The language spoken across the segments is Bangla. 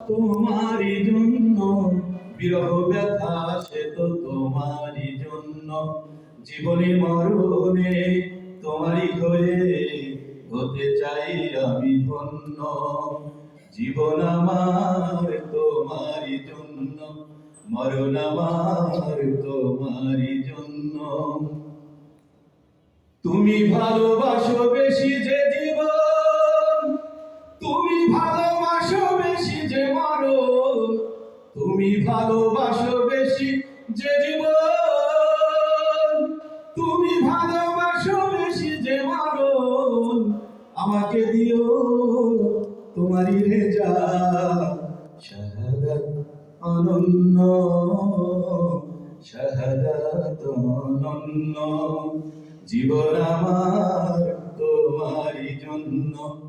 তোমারই জন্য, বিরহ ব্যথা সে তো তোমারই জন্য। জীবনে মরণে তোমারই হয়ে হতে চাই আমি ধন্য। জীবন আমার তোমারই জন্য, মরণ আমার তোমারই জন্য। তুমি ভালোবাসো বেশি যে জীবন তুমি ভালোবাসো বেশি যে জীবন। তুমি ভালোবাসো বেশি যে মরণ। আমাকে দিও তোমারই রেজা শাহাদাত অনন্য। শাহাদাত অনন্য। জীবন আমার তোমারই জন্য।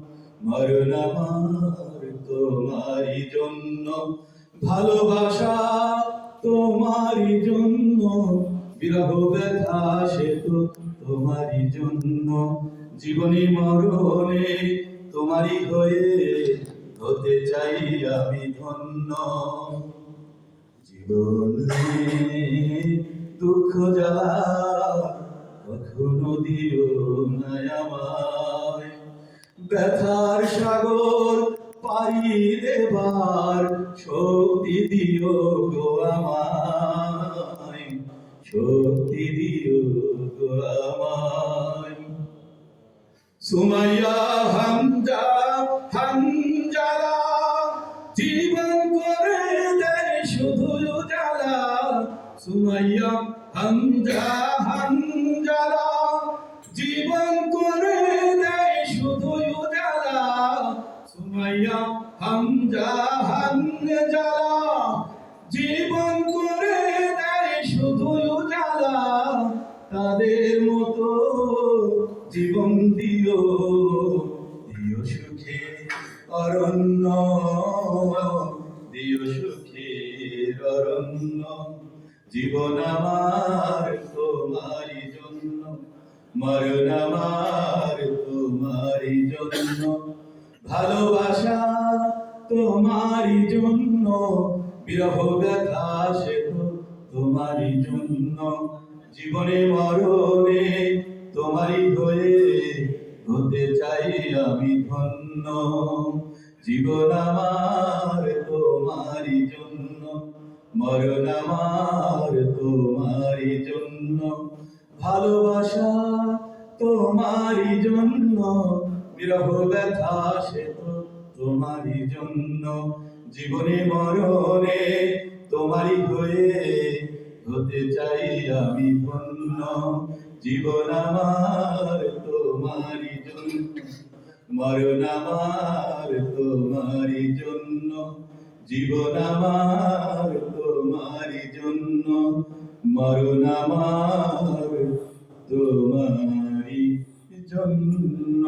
মরণ আমার তোমারই জন্য। ভালোবাসা তোমারই জন্য, বিরহ ব্যথা সে তো তোমারই জন্য। জীবনী মরণে তোমারই হয়ে হতে চাই আমি ধন্য। জীবনে দুঃখ জ্বালা কখনো দিও না আমায়। ব্যথার সাগর পাড়ি দেবার শক্তি দিও গো আমায়, শক্তি দিও গো আমায়। সুমাইয়া হামজা, হামজালা, জীবন করে দেয় শুধু জ্বালা সুমাইয়া হামজা, হামজালা সুমাইয়া হামজা হামজালা জীবন করে দেয় শুধু জ্বালা তাদের মতো জীবন দিও। দিও সুখে অরণ্য। দিও সুখে অরণ্য। জীবন আমার তোমারই জন্য। মরণ আমার তোমারই জন্য। ভালোবাসা তোমারই জন্য, বিরহ ব্যথা সে তোমারই জন্য। জীবনে মরণে তোমারই হয়ে হতে চাই আমি ধন্য। জীবন আমার তোমারই জন্য, মরণ আমার তোমারই জন্য। ভালোবাসা তোমারই জন্য বিরহ ব্যথা সে তো তোমারই জন্য। জীবনে মরণে তোমারই হয়ে হতে চাই আমি ধন্য। জীবন আমার তোমারই জন্য, মরণ আমার তোমারই জন্য। জীবন আমার তোমারই জন্য, মরণ আমার জন্য